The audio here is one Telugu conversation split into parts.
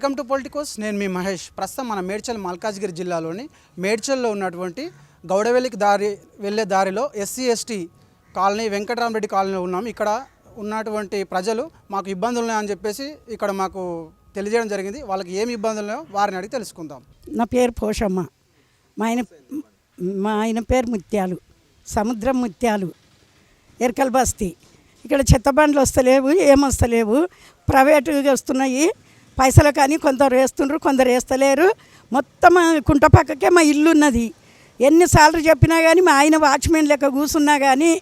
Welcome to Politicos. నేను మీ మహేష్. ప్రస్తుతం మన మేడ్చల్ మల్కాజ్గిరి జిల్లాలోని మేడ్చల్లో ఉన్నటువంటి గౌడవెల్లికి దారి వెళ్ళే దారిలో ఎస్సీ ఎస్టీ కాలనీ వెంకటరామరెడ్డి కాలనీలో ఉన్నాం. ఇక్కడ ఉన్నటువంటి ప్రజలు మాకు ఇబ్బందులు ఉన్నాయని చెప్పేసి ఇక్కడ మాకు తెలియజేయడం జరిగింది. వాళ్ళకి ఏమి ఇబ్బందులు ఉన్నాయో వారిని అడిగి తెలుసుకుందాం. నా పేరు పోషమ్మ. మా ఆయన మా ఆయన పేరు ముత్యాలు. సముద్రం ముత్యాలు. ఎరకల్ బస్తీ. ఇక్కడ చెత్త బండ్లు వస్తలేవు ఏమొస్తలేవు. ప్రైవేటుగా వస్తున్నాయి. పైసలు కానీ కొందరు వేస్తుండ్రు కొందరు వేస్తలేరు. మొత్తం కుంట పక్కకే మా ఇల్లు ఉన్నది ఎన్నిసార్లు చెప్పినా కానీ మా ఆయన వాచ్మెన్ లెక్క కూర్చున్నా కానీ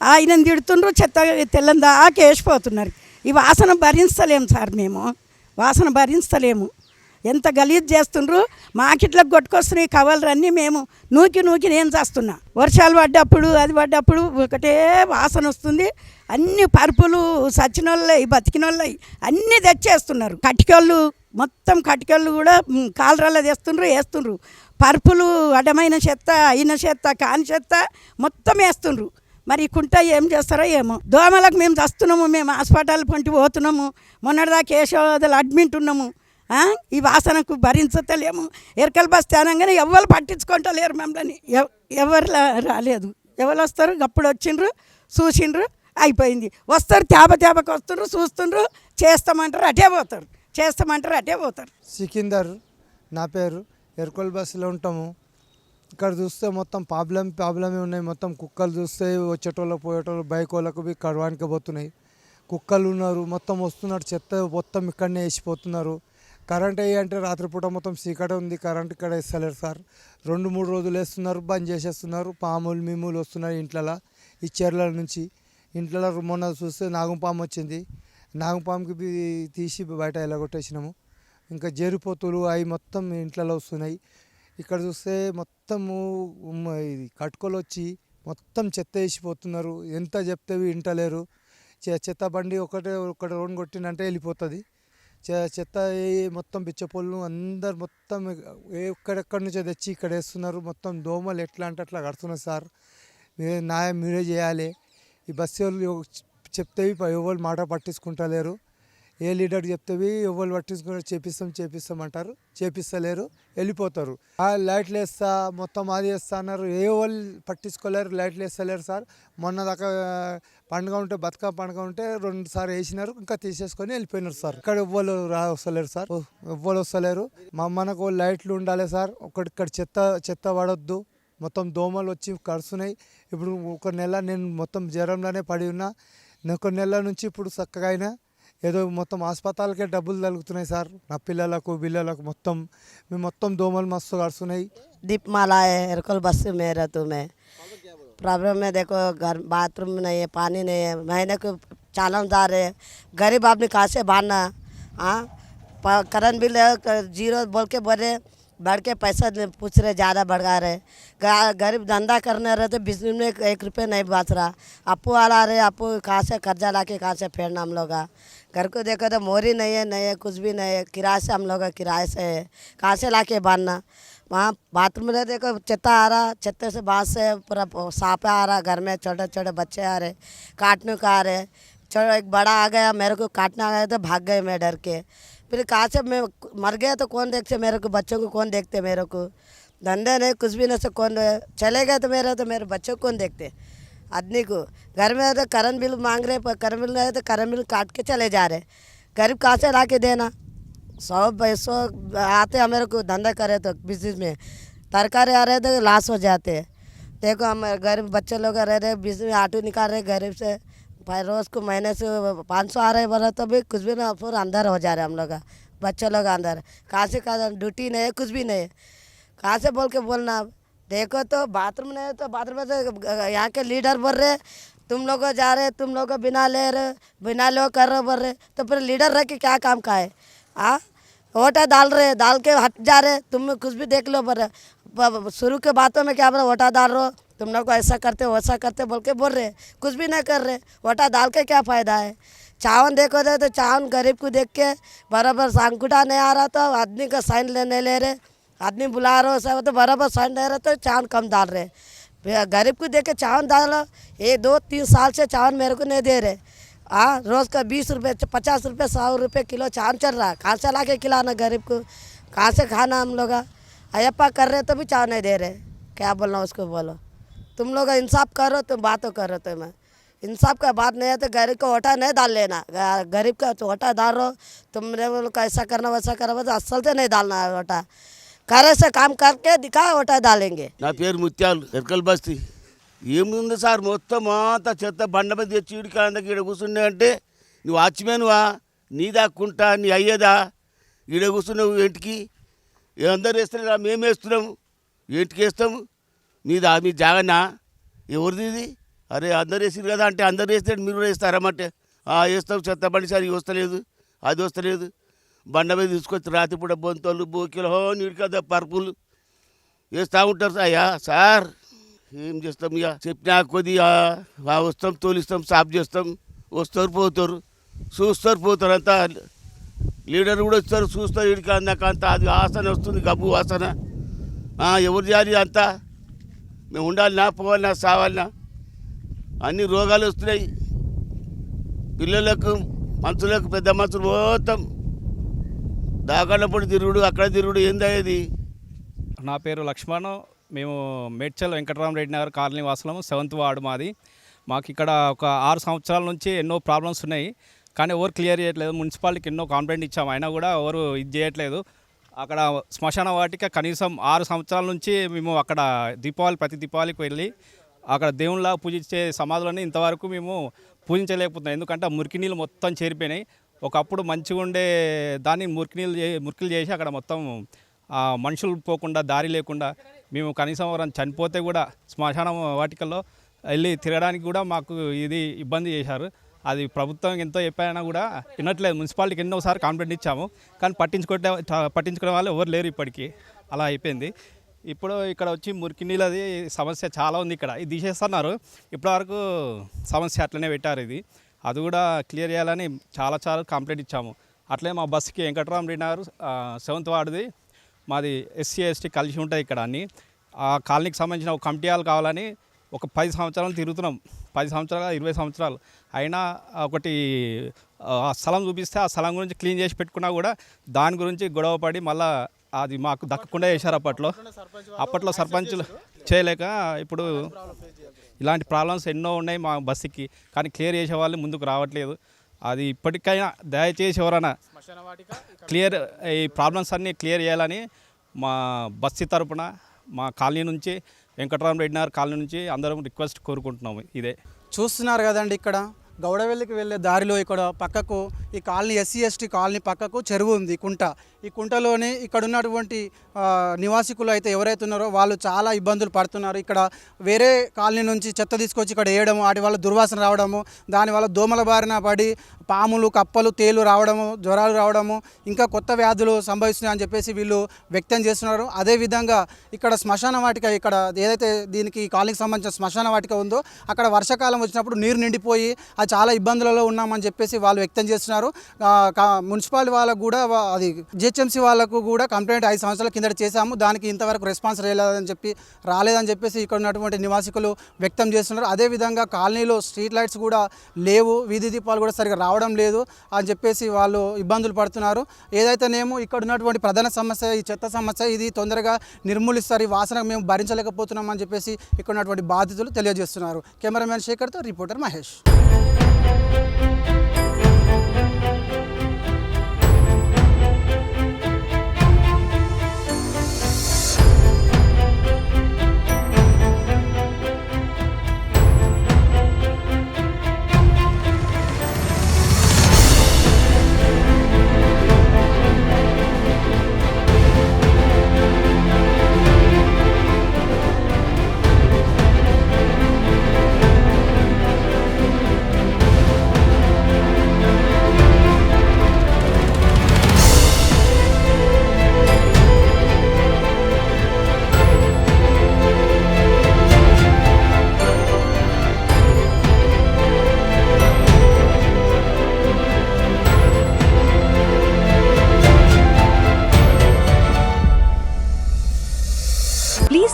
ఆయనని తిడుతుండ్రు చెత్త తెల్లని దాకా ఈ వాసన భరించలేము సార్ మేము. వాసన భరించలేము. ఎంత గలీజ్ చేస్తుండ్రు మాకిట్లకు కొట్టుకొస్తున్నాయి కవలరన్నీ అన్నీ మేము నూకి నూకి నేను చేస్తున్నా. వర్షాలు పడ్డప్పుడు అది పడ్డప్పుడు ఒకటే వాసన వస్తుంది. అన్ని పరుపులు సచిన వాళ్ళయి బతికిన వాళ్ళయి అన్నీ తెచ్చేస్తున్నారు. కటికళ్ళు మొత్తం కటికళ్ళు కూడా మ్, తెస్తుండ్రు వేస్తుండ్రు. పరుపులు అడ్డమైన చెత్త అయిన చెత్త కాని చెత్త మొత్తం వేస్తుండ్రు. మరి కుంట ఏం చేస్తారో ఏమో. దోమలకు మేము చస్తున్నాము మేము హాస్పిటల్ పంటి పోతున్నాము. మొన్నటిదాకా కేశవదలు అడ్మిట్ ఉన్నాము. ఈ వాసనకు భరించలేము ఎరకల బస్ అనగానే ఎవరు పట్టించుకుంటలేరు మమ్మల్ని. ఎవ- ఎవరు రాలేదు. ఎవరు వస్తారు? అప్పుడు వచ్చిండ్రు చూసిండ్రు. అయిపోయింది. వస్తారు తేప తేపకు వస్తుండ్రు చూస్తుండ్రు చేస్తామంటారు అటే పోతారు. చేస్తామంటారు అటే పోతారు. సికిందర్ నా పేరు ఎరుకొల్ బస్సులో ఉంటాము. ఇక్కడ చూస్తే మొత్తం ప్రాబ్లం ప్రాబ్లమే ఉన్నాయి. మొత్తం కుక్కలు చూస్తే వచ్చేటోళ్ళకి పోయేటోళ్ళు బైక్ వాళ్ళకు కడవానికి పోతున్నాయి. కుక్కలు ఉన్నారు మొత్తం వస్తున్నారు చెత్త మొత్తం ఇక్కడనే వేసిపోతున్నారు. కరెంట్ అయ్యి అంటే రాత్రిపూట మొత్తం చీకట ఉంది. కరెంట్ ఇక్కడ వేస్తలేరు సార్. రెండు మూడు రోజులు వేస్తున్నారు బంద్ చేసేస్తున్నారు. పాములు మిమ్ములు వస్తున్నాయి ఇంట్లలో ఈ చీరల నుంచి. ఇంట్లో మొన్న చూస్తే నాగంపాము వచ్చింది. నాగంపాముకి తీసి బయట ఎలాగొట్టేసినాము. ఇంకా జేరిపోతులు అవి మొత్తం ఇంట్లలో వస్తున్నాయి. ఇక్కడ చూస్తే మొత్తము ఇది కట్టుకొని వచ్చి మొత్తం చెత్త వేసిపోతున్నారు. ఎంత చెప్తే వింటలేరు. చె- చెత్త బండి ఒకటే ఒకటి రెండు కొట్టినంటే వెళ్ళిపోతుంది. చె- చెత్త మొత్తం పిచ్చపొల్లు అందరు మొత్తం ఎక్కడెక్కడి నుంచో తెచ్చి ఇక్కడ వేస్తున్నారు. మొత్తం దోమలు ఎట్లా అంటే అట్లా కడుతున్నారు సార్. మీరే న్యాయం మీరే చేయాలి. ఈ బస్సు వాళ్ళు చెప్తేవి ఎవరు మాట పట్టించుకుంటలేరు. ఏ లీడర్ చెప్తేవి ఎవరు పట్టించుకుంటారు చేపిస్తాం చేపిస్తాం అంటారు. చేపిస్తలేరు. వెళ్ళిపోతారు. ఆ లైట్లు వేస్తా మొత్తం అది వేస్తా అన్నారు. ఏ వాళ్ళు పట్టించుకోలేరు. లైట్లు వేస్తలేరు సార్. మొన్న దాకా పండుగ ఉంటే బతుక పండుగ ఉంటే రెండు సార్లు వేసినారు. ఇంకా తీసేసుకొని వెళ్ళిపోయినారు సార్. ఇక్కడ ఎవ్వరు రా వస్తలేరు సార్. ఎవ్వరు వస్తలేరు. మా మనకు లైట్లు ఉండాలి సార్. ఒకటి ఇక్కడ చెత్త చెత్త పడొద్దు. మొత్తం దోమలు వచ్చి కరుస్తున్నాయి ఇప్పుడు ఒక నెల నేను మొత్తం జ్వరంలోనే పడి ఉన్నా నేను ఒక నెల నుంచి ఇప్పుడు చక్కగా అయినా ఏదో మొత్తం హాస్పిటల్కే డబ్బులు తగులుతున్నాయి సార్ నా పిల్లలకు బిల్లలకు మొత్తం మేము మొత్తం దోమలు మస్తు కరుస్తున్నాయి दीपमाला है एरकोल बस में रहता हूँ मैं प्रॉब्लम में देखो घर बाथरूम नहीं है पानी नहीं है महीने को चालानदार है गरीब आदमी कहाँ से बांधना हाँ प- करंट बिल है, क- जीरो बोल के बोल रहे बढ़ के पैसा पूछ रहे, ज़्यादा बढ़ा रहे। गरीब धंधा करने रहे तो बिज़नेस में एक- रुपये नहीं बच रहा। अपू वाला रहे अपू कहाँ से कर्जा ला के कहाँ से फेरना हम लोग घर को देखो तो मोरी नहीं है नहीं है, कुछ भी नहीं है। किराए से हम लोग किराए से है। कहाँ से ला के बांधना? वहाँ बाथरूम में देखो चत्ता आ रहा चत्ते से बाँस से पूरा सांप आ रहा, घर में छोटे छोटे बच्चे आ रहे, काटने का आ रहे। चलो, एक बड़ा आ गया, मेरे को काटना आ गया तो भाग गए मैं डर के। फिर कहाँ से मैं मर गया तो कौन देखते मेरे को, बच्चों को कौन देखते मेरे को? धंधे नहीं कुछ भी नहीं से कौन चले गए तो मेरे तो मेरे बच्चों को कौन देखते? आदमी को। घर में तो करंट बिल मांग रहे, पर करंट बिल रहे तो करंट बिल काट के चले जा रहे। गरीब कहाँ से ला के देना? सौ पैसों आते मेरे को, धंधा करे तो बिज़नेस में। तरकारी आ रहे तो लॉस हो जाते देखो हम गरीब बच्चे लोग रह रहे बिज़नेस में आटो निकाल रहे, गरीब से भाई, रोज़ को महीने से पाँच सौ आ रहे बोला तो भी कुछ भी ना फिर अंदर हो जा रहे हम लोग। बच्चे लोग अंदर। कहाँ से कहाँ ड्यूटी नहीं है, कुछ भी नहीं है। कहाँ से बोल के बोलना देखो तो बाथरूम नहीं है तो बाथरूम में तो यहाँ के लीडर बोल रहे तुम लोग जा रहे तुम लोग बिना ले रहे, बिना लो कर रहे बोल रहे तो फिर लीडर रह के क्या काम का है? हाँ वोटा डाल रहे डाल के हट जा रहे तुम कुछ भी देख लो, बोल रहे शुरू के बातों में क्या बोला? वोटा डाल रहे हो। तुम लोग को ऐसा करते वैसा करते बोल के बोल रहे कुछ भी नहीं कर रहे वोटा डाल के क्या फ़ायदा है? चावन देखो तो, तो चावन गरीब को देख के बराबर सांकुटा नहीं आ रहा तो आदमी का साइन लेने ले रहे आदमी बुला रहे हो सब तो बराबर साइन ले रहे तो चावन कम डाल रहे गरीब को देख के चावन डालो ये दो तीन साल से चावन मेरे को नहीं दे रहे। हाँ रोज़ का बीस रुपये पचास रुपये सौ रुपये किलो चाँद चल रहा है। कहाँ से ला के खिलाना गरीब को? कहाँ से खाना हम लोग? अयप्पा कर रहे तो भी चाव नहीं दे रहे। क्या बोलना उसको बोलो। तुम लोग इंसाफ करो तुम बातों करो तुम्हें इंसाफ का बात नहीं है तो गरीब को वोटा नहीं डाल लेना ग- गरीब का तो वोटा डाल रहो तुमने बोलो का ऐसा करना वैसा करना वैसा असल से नहीं डालना है वोटा करे से काम करके दिखा वोटा डालेंगे నా పేరు ముత్యాలు ఎరకల్ బస్తీ ఏముంది సార్ మొత్తం అంతా చెత్త బండ మీద తెచ్చి ఈడికాందకి ఈడ కూర్చున్నా అంటే నువ్వు వాచ్మెన్వా నీ దాక్కుంటా నీ అయ్యేదా ఈడ కూర్చున్నావు ఏంటికి ఏ అందరు వేస్తున్నా మేము వేస్తున్నాము ఏంటికి వేస్తాము నీదా మీ జాగనా ఎవరిది ఇది? అరే అందరు వేసారు కదా అంటే అందరు వేస్తే మీరు కూడా వేస్తారమ్మంటే "ఆ, వేస్తాం చెత్త బండి సార్ ఇది వస్తలేదు. అది వస్తలేదు. బండ మీద తీసుకొచ్చి రాత్రిపూట బొంతలు బోకిలు హో నీడికదా పరుపులు వేస్తూ ఉంటారు అయ్యా సార్ ఏం చేస్తాం ఇక? చెప్పినా కొద్దిగా వస్తాం తోలిస్తాం సాఫ్ చేస్తాం. వస్తారు పోతారు. చూస్తారు పోతారు. అంతా లీడర్ కూడా వస్తారు చూస్తారు. వీడికి అందాక అంత అది వాసన వస్తుంది గబ్బు వాసన ఎవరు చేయాలి అంతా? మేము ఉండాలినా పోవాలన్నా సావాలనా అన్ని రోగాలు వస్తున్నాయి. పిల్లలకు మనుషులకు పెద్ద మనుషులు పోతాం దాకాలప్పుడు తిరుగుడు అక్కడ తిరుగుడు ఏందయ్యేది నా పేరు లక్ష్మణ్. మేము మేడ్చల్ వెంకటరామరెడ్డి నగర్ కాలనీ వాసులము సెవెంత్ వార్డు మాది. మాకు ఇక్కడ ఒక ఆరు సంవత్సరాల నుంచి ఎన్నో ప్రాబ్లమ్స్ ఉన్నాయి. కానీ ఎవరు క్లియర్ చేయట్లేదు. మున్సిపాలిటీకి ఎన్నో కంప్లైంట్ ఇచ్చాము. అయినా కూడా ఎవరు ఇది చేయట్లేదు. అక్కడ శ్మశాన వాటిక కనీసం ఆరు సంవత్సరాల నుంచి మేము అక్కడ దీపావళి ప్రతి దీపావళికి వెళ్ళి అక్కడ దేవుళ్ళ పూజించే సమాధులని ఇంతవరకు మేము పూజించలేకపోతున్నాం. ఎందుకంటే మురికి నీళ్ళు మొత్తం చేరిపోయినాయి. ఒకప్పుడు మంచిగా ఉండే దాన్ని మురికి నీళ్ళు మురికిలు చేసి అక్కడ మొత్తం మనుషులు పోకుండా దారి లేకుండా మేము కనీసం ఎవరైనా చనిపోతే కూడా శ్మశానం వాటికల్లో వెళ్ళి తిరగడానికి కూడా మాకు ఇది ఇబ్బంది చేశారు. అది ప్రభుత్వం ఎంతో చెప్పినా కూడా వినట్లేదు. మున్సిపాలిటీకి ఎన్నోసారి కంప్లైంట్ ఇచ్చాము. కానీ పట్టించుకోవడం పట్టించుకునే వాళ్ళు ఎవరు లేరు ఇప్పటికీ. అలా అయిపోయింది. ఇప్పుడు ఇక్కడ వచ్చి మురికి నీళ్ళది సమస్య చాలా ఉంది ఇక్కడ. ఇది తీసేస్తున్నారు. ఇప్పటివరకు సమస్య అట్లనే పెట్టారు ఇది. అది కూడా క్లియర్ చేయాలని చాలా చాలా కంప్లైంట్ ఇచ్చాము. అట్లే మా బస్సుకి వెంకటరామరెడ్డి నగర్ సెవెంత్ వార్డుది మాది ఎస్సీ ఎస్టీ కలిసి ఉంటుంది ఇక్కడ అని ఆ కాలనీకి సంబంధించిన ఒక కమిటీ కావాలని ఒక పది సంవత్సరాలు తిరుగుతున్నాం. పది సంవత్సరాలు ఇరవై సంవత్సరాలు. అయినా ఒకటి ఆ స్థలం చూపిస్తే ఆ స్థలం గురించి క్లీన్ చేసి పెట్టుకున్నా కూడా దాని గురించి గొడవ పడి మళ్ళీ అది మాకు దక్కకుండా చేశారు అప్పట్లో. అప్పట్లో సర్పంచులు చేయలేక ఇప్పుడు ఇలాంటి ప్రాబ్లమ్స్ ఎన్నో ఉన్నాయి మా బస్సుకి. కానీ క్లియర్ చేసే వాళ్ళు ముందుకు రావట్లేదు. అది ఇప్పటికైనా దయచేసి ఎవరైనా క్లియర్ ఈ ప్రాబ్లమ్స్ అన్నీ క్లియర్ చేయాలని మా బస్సు తరపున మా కాలనీ నుంచి వెంకటరామరెడ్డి నగర్ కాలనీ నుంచి అందరం రిక్వెస్ట్ కోరుకుంటున్నాము. ఇదే. చూస్తున్నారు కదండి ఇక్కడ. గౌడవెల్లికి వెళ్ళే దారిలో ఇక్కడ పక్కకు ఈ కాలనీ ఎస్సీ ఎస్టీ కాలనీ పక్కకు చెరువు ఉంది కుంట. ఈ కుంటలోనే ఇక్కడ ఉన్నటువంటి నివాసికులు అయితే ఎవరైతే ఉన్నారో వాళ్ళు చాలా ఇబ్బందులు పడుతున్నారు. ఇక్కడ వేరే కాలనీ నుంచి చెత్త తీసుకొచ్చి ఇక్కడ వేయడము వాటి వల్ల దుర్వాసన రావడము దానివల్ల దోమల బారిన పడి పాములు కప్పలు తేలు రావడము జ్వరాలు రావడము ఇంకా కొత్త వ్యాధులు సంభవిస్తున్నాయి అని చెప్పేసి వీళ్ళు వ్యక్తం చేస్తున్నారు. అదేవిధంగా ఇక్కడ శ్మశాన వాటిక ఇక్కడ ఏదైతే దీనికి కాలనీకి సంబంధించిన శ్మశాన వాటిక ఉందో అక్కడ వర్షాకాలం వచ్చినప్పుడు నీరు నిండిపోయి అది చాలా ఇబ్బందులలో ఉన్నామని చెప్పేసి వాళ్ళు వ్యక్తం చేస్తున్నారు. కా- మున్సిపాలిటీ వాళ్ళకు కూడా అది జిహెచ్ఎంసీ వాళ్ళకు కూడా కంప్లైంట్ ఐదు సంవత్సరాల కిందట చేశాము. దానికి ఇంతవరకు రెస్పాన్స్ రాలేదని చెప్పి రాలేదని చెప్పేసి ఇక్కడ ఉన్నటువంటి నివాసికులు వ్యక్తం చేస్తున్నారు. అదేవిధంగా కాలనీలో స్ట్రీట్ లైట్స్ కూడా లేవు వీధి దీపాలు కూడా సరిగా రావడం లేదు అని చెప్పేసి వాళ్ళు ఇబ్బందులు పడుతున్నారు. ఏదైతేనేమో ఇక్కడ ఉన్నటువంటి ప్రధాన సమస్య ఈ చెత్త సమస్య ఇది తొందరగా నిర్మూలిస్తారు ఈ వాసన మేము భరించలేకపోతున్నాం అని చెప్పేసి ఇక్కడ ఉన్నటువంటి బాధితులు తెలియజేస్తున్నారు. Cameraman శేఖర్తో reporter Mahesh.